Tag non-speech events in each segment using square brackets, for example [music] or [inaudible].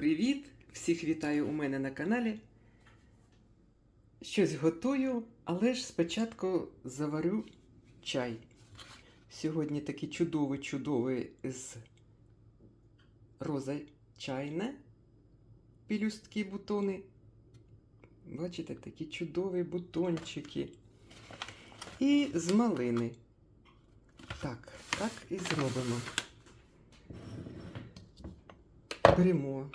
Привіт! Всіх вітаю у мене на каналі. Щось готую, але ж спочатку заварю чай. Сьогодні такий чудовий чудовий з роза чайне, пілюстки бутони. Бачите, такі чудові бутончики. І з малини. Так, так і зробимо. Беремо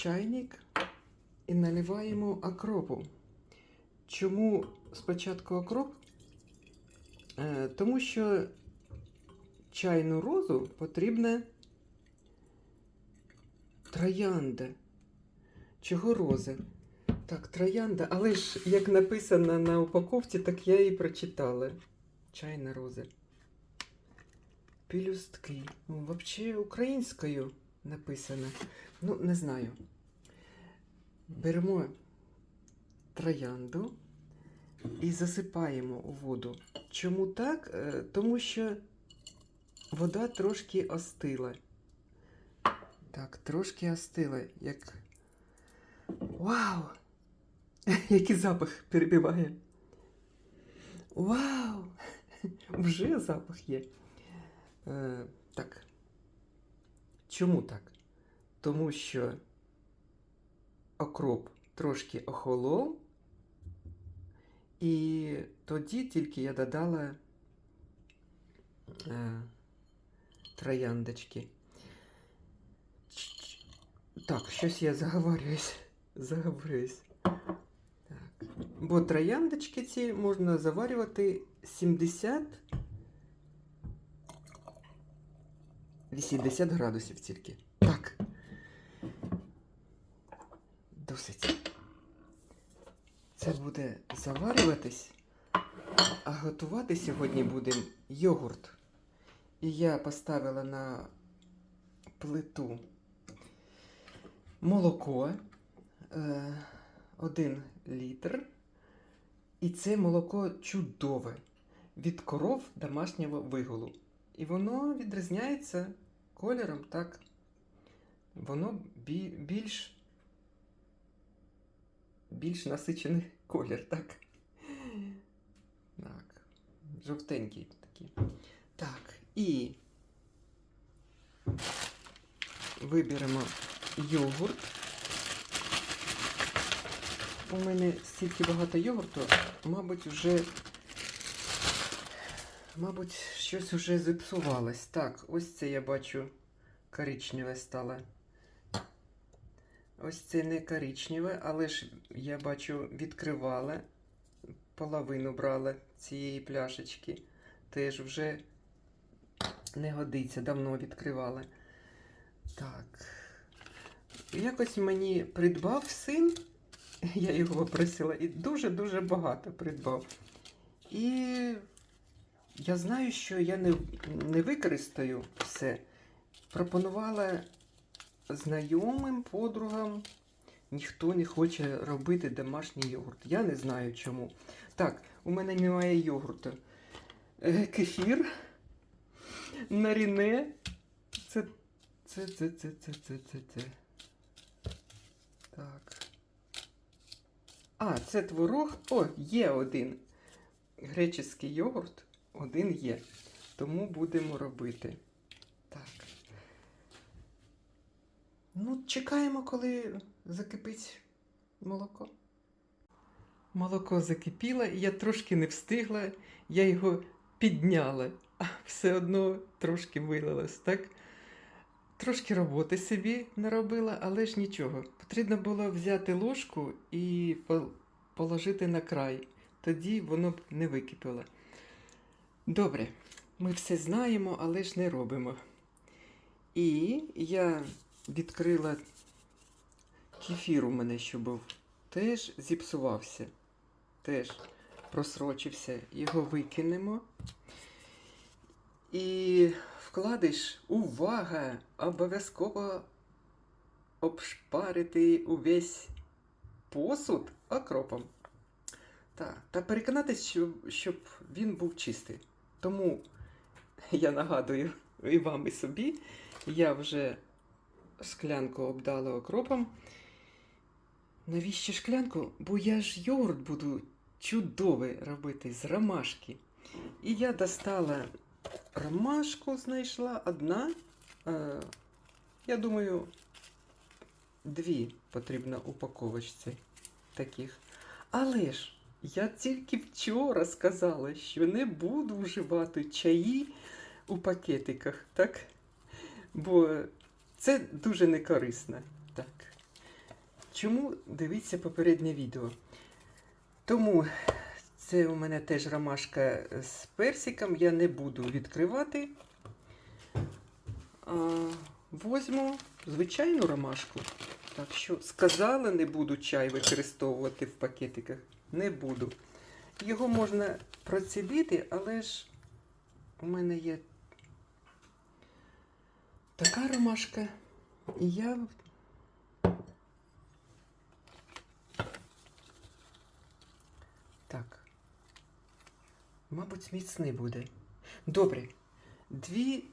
чайник і наливаємо окропу. Чому спочатку окроп? Е, тому що чайну розу потрібна троянда. Чого роза? Так, троянда, але ж як написано на упаковці, так я і прочитала. Чайна роза. Пілюстки. Ну, взагалі українською написано. Ну, не знаю. Беремо троянду і засипаємо у воду. Чому так? Е, Тому що вода трошки остила. Так, трошки остила. Як. Вау! [laughs] Який запах перебиває. Вау! [laughs] Вже запах є. Е, так. Чому так? Тому що окроп трошки охолов, і тоді тільки я додала е, трояндочки. Так, щось я заговорююсь. [laughs] Заговорююсь. Так. Бо трояндочки ці можна заварювати 70 80 градусів тільки. Так. Досить. Це буде заварюватись, а готувати сьогодні будемо йогурт. І я поставила на плиту молоко е, 1 літр. І це молоко чудове від коров домашнього вигулу. І воно відрізняється кольором, так. Воно бі- більш, більш насичений колір, так. Так. Жовтенький такий. Так, і виберемо йогурт. У мене стільки багато йогурту, мабуть, вже Мабуть, щось уже зіпсувалось. Так, ось це я бачу коричневе стало. Ось це не коричневе, але ж я бачу відкривала, половину брала цієї пляшечки. Теж вже не годиться, давно відкривала. Так. Якось мені придбав син, [laughs] я його попросила, і дуже-дуже багато придбав. І я знаю, що я не, не використаю все. Пропонувала знайомим, подругам. Ніхто не хоче робити домашній йогурт. Я не знаю чому. Так, у мене немає йогурту. Е, Кефір. Наріне. Це. Це, це, це, це, це, це, це. Так. А, це творог. О, є один. Греческий йогурт один є. Тому будемо робити. Так. Ну, чекаємо, коли закипить молоко. Молоко закипіло, і я трошки не встигла, я його підняла, а все одно трошки вилилось, так? Трошки роботи собі наробила, але ж нічого. Потрібно було взяти ложку і положити на край. Тоді воно б не википіло. Добре, ми все знаємо, але ж не робимо. І я відкрила кефір у мене, що був. Теж зіпсувався. Теж просрочився. Його викинемо. І вкладиш, увага! Обов'язково обшпарити увесь посуд окропом. Так, та переконатись, щоб, щоб він був чистий. Тому я нагадую і вам, і собі, я вже шклянку обдала окропом. Навіщо шклянку? Бо я ж йогурт буду чудовий робити з ромашки. І я достала ромашку, знайшла одна. Е, я думаю, дві потрібно упаковочці таких. Але ж я тільки вчора сказала, що не буду вживати чаї у пакетиках, так? Бо це дуже некорисно. Так. Чому дивіться попереднє відео? Тому це у мене теж ромашка з персиком. Я не буду відкривати. А, возьму звичайну ромашку. Так що сказала, не буду чай використовувати в пакетиках. Не буду. Його можна процідити, але ж у мене є така ромашка. І я Так. Мабуть, міцний буде. Добре. Дві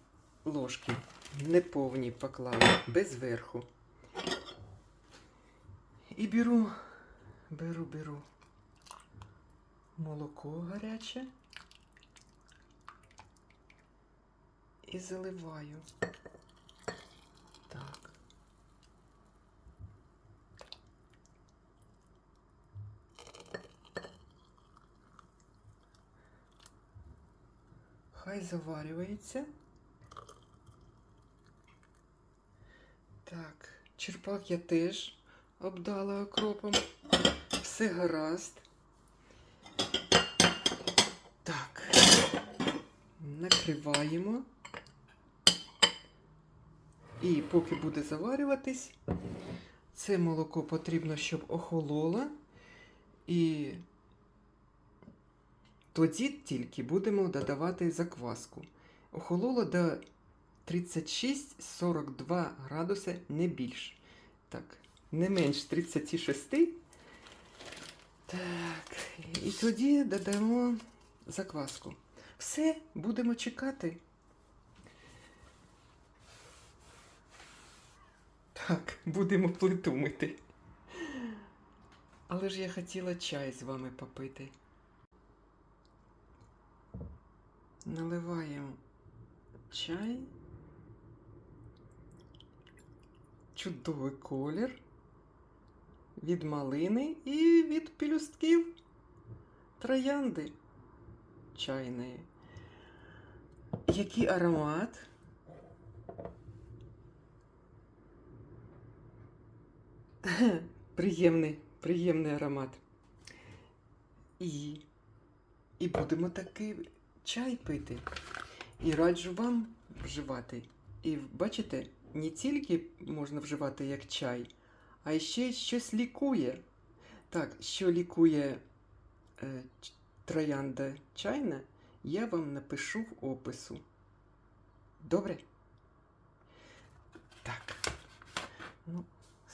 ложки неповні поклала, без верху. І беру, беру, беру молоко гаряче і заливаю. Так. Хай заварюється. Так, черпак я теж обдала окропом. Все гаразд. Так, накриваємо. І поки буде заварюватись, це молоко потрібно, щоб охололо. І тоді тільки будемо додавати закваску. Охололо до 36-42 градуси, не більше. Так, не менш 36. Так, і тоді додамо закваску. Все, будемо чекати. Так, будемо плиту мити. Але ж я хотіла чай з вами попити. Наливаємо чай. Чудовий колір. Від малини і від пелюстків троянди чайної. Який аромат? [laughs] Приємний, приємний аромат. І, і будемо такий чай пити. І раджу вам вживати. І бачите, не тільки можна вживати як чай, а ще щось лікує. Так, що лікує е, троянда чайна, я вам напишу в опису. Добре? Так. Ну,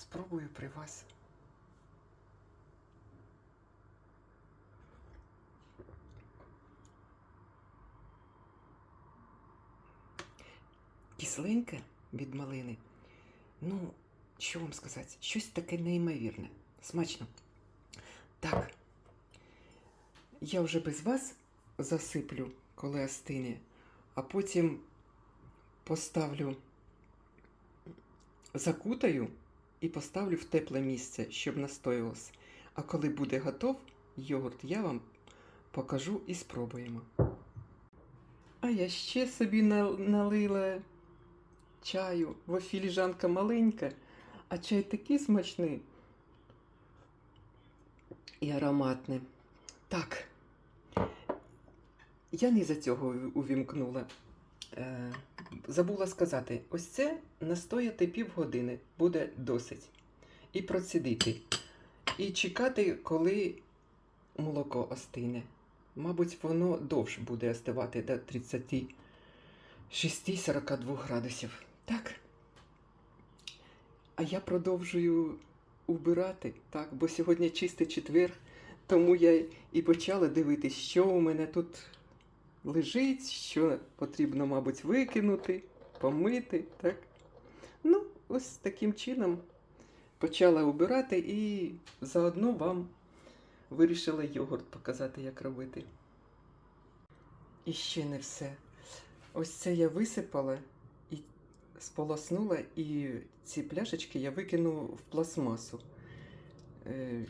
спробую при вас. Кисленьке від малини. Ну, що вам сказати? Щось таке неймовірне. Смачно. Так. Я вже без вас засиплю, коли остине, а потім поставлю, закутаю і поставлю в тепле місце, щоб настоювався. А коли буде готов йогурт, я вам покажу і спробуємо. А я ще собі налила чаю, бо філіжанка маленька, а чай такий смачний і ароматний. Так, я не за цього увімкнула. Е, забула сказати, ось це настояти півгодини буде досить. І процідити. І чекати, коли молоко остине. Мабуть, воно довше буде остивати до 36-42 градусів. Так. А я продовжую убирати, так, бо сьогодні чистий четвер, тому я і почала дивитись, що у мене тут лежить, що потрібно, мабуть, викинути, помити, так. Ну, ось таким чином почала обирати і заодно вам вирішила йогурт показати, як робити. І ще не все. Ось це я висипала і сполоснула, і ці пляшечки я викину в пластмасу. Е,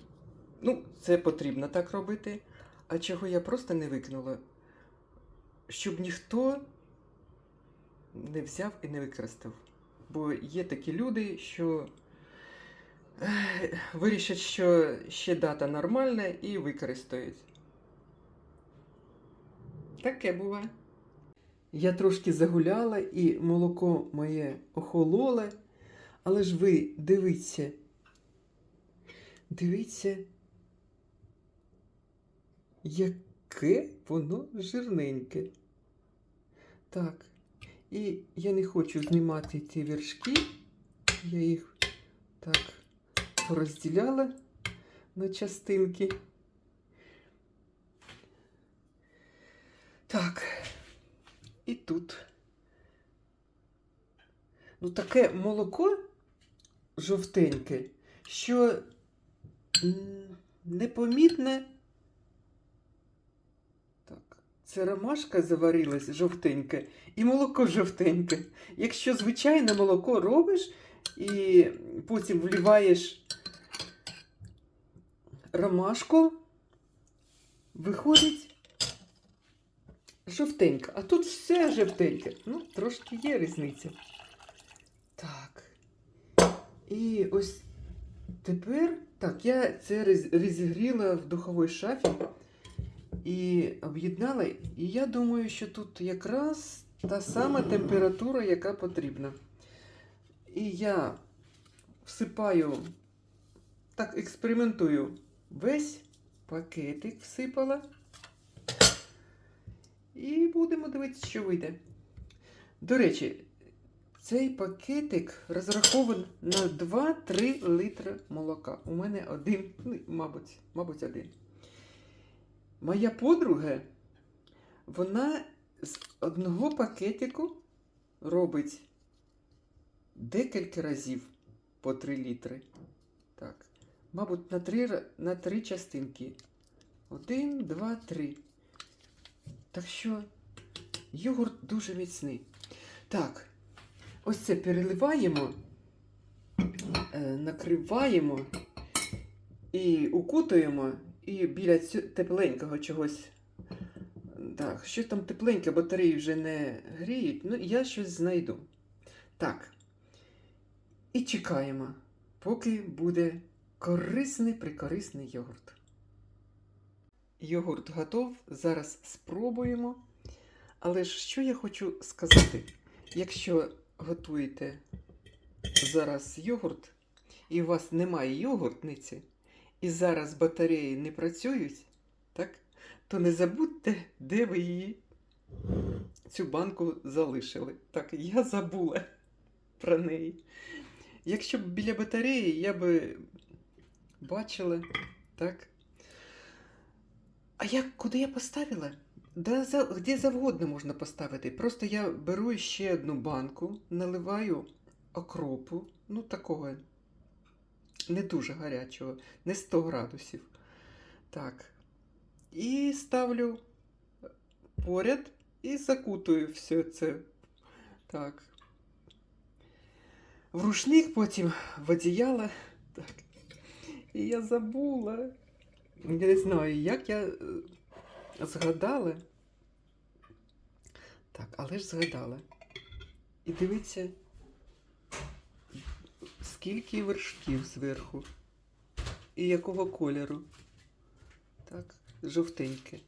ну, це потрібно так робити. А чого я просто не викинула? Щоб ніхто не взяв і не використав. Бо є такі люди, що вирішать, що ще дата нормальна і використають. Таке буває. Я трошки загуляла і молоко моє охололе, але ж ви дивіться. Дивіться, яке воно жирненьке. Так. І я не хочу знімати ці вершки. Я їх так порозділяла на частинки. Так. І тут. Ну, таке молоко жовтеньке, що непомітне. Так, це ромашка заварилась жовтеньке і молоко жовтеньке. Якщо звичайне молоко робиш і потім вливаєш ромашку, виходить жовтенька. А тут все жовтеньке. Ну, трошки є різниця. Так. І ось тепер, так, я це розігріла в духовій шафі і об'єднала. І я думаю, що тут якраз та сама температура, яка потрібна. І я всипаю, так, експериментую. Весь пакетик всипала. І будемо дивитися, що вийде. До речі, цей пакетик розрахований на 2-3 літри молока. У мене один, ну, мабуть, мабуть, один. Моя подруга, вона з одного пакетику робить декілька разів по 3 літри. Так. Мабуть, на 3, на 3 частинки. Один, два, три. Так що йогурт дуже міцний. Так, ось це переливаємо, е, накриваємо і укутуємо, і біля цю- тепленького чогось. Так, що там тепленьке, батареї вже не гріють, ну я щось знайду. Так. І чекаємо, поки буде корисний прикорисний йогурт. Йогурт готов. Зараз спробуємо. Але ж що я хочу сказати? Якщо готуєте зараз йогурт, і у вас немає йогуртниці, і зараз батареї не працюють, так? то не забудьте, де ви її цю банку залишили. Так, я забула про неї. Якщо б біля батареї, я би бачила, так? А як, куди я поставила? Да, за, де завгодно можна поставити. Просто я беру ще одну банку, наливаю окропу, ну такого не дуже гарячого, не 100 градусів. Так. І ставлю поряд і закутую все це. Так. В рушник потім в одіяло. Так. І я забула. Я не знаю, як я е, згадала. Так, але ж згадала. І дивіться, скільки вершків зверху. І якого кольору. Так, жовтеньке.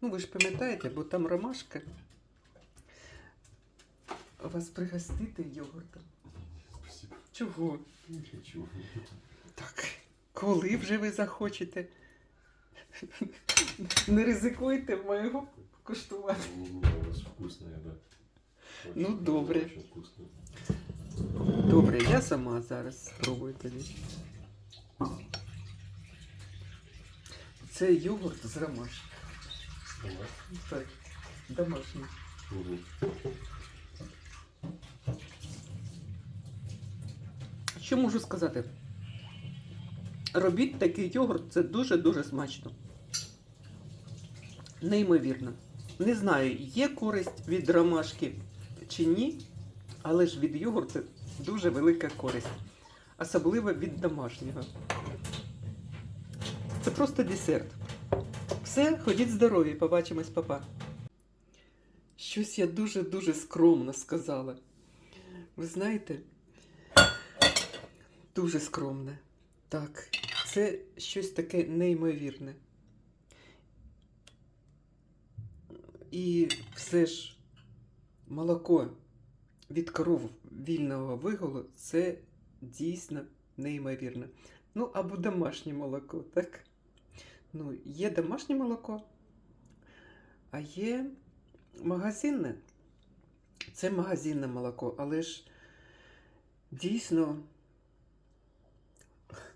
Ну, ви ж пам'ятаєте, бо там ромашка. Вас пригостити йогуртом. Чого? Хочу. Так, коли вже ви захочете? Не ризикуйте моєго куштувати. Не, у вас вкусная, да. Очень Ну, добре. Добре, я сама зараз спробую тоді. Це йогурт з ромашки. Так, домашній. Мгм. Що можу сказати? Робіть такий йогурт, це дуже-дуже смачно. Неймовірно. Не знаю, є користь від ромашки чи ні, але ж від йогурту дуже велика користь. Особливо від домашнього. Це просто десерт. Все, ходіть здорові, побачимось, папа. Щось я дуже-дуже скромно сказала. Ви знаєте, дуже скромне. Так, це щось таке неймовірне. І все ж молоко від коров вільного виголу це дійсно неймовірно. Ну, або домашнє молоко, так? Ну, є домашнє молоко, а є магазинне. Це магазинне молоко, але ж дійсно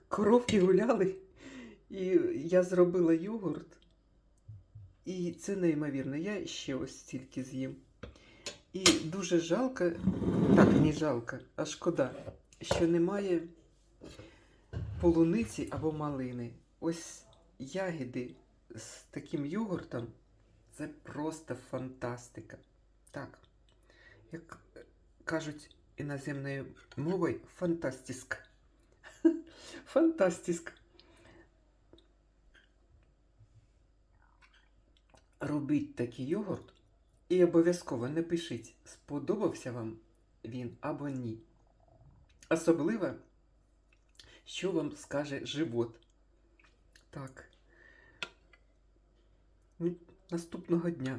коровки гуляли, і я зробила йогурт. І це неймовірно. Я ще ось стільки з'їм. І дуже жалко, так, не жалко, а шкода, що немає полуниці або малини. Ось ягіди з таким йогуртом це просто фантастика. Так, як кажуть іноземною мовою, фантастиск. [laughs] Фантастиск. Робіть такий йогурт і обов'язково напишіть, сподобався вам він або ні. Особливо, що вам скаже живот. Так. Наступного дня.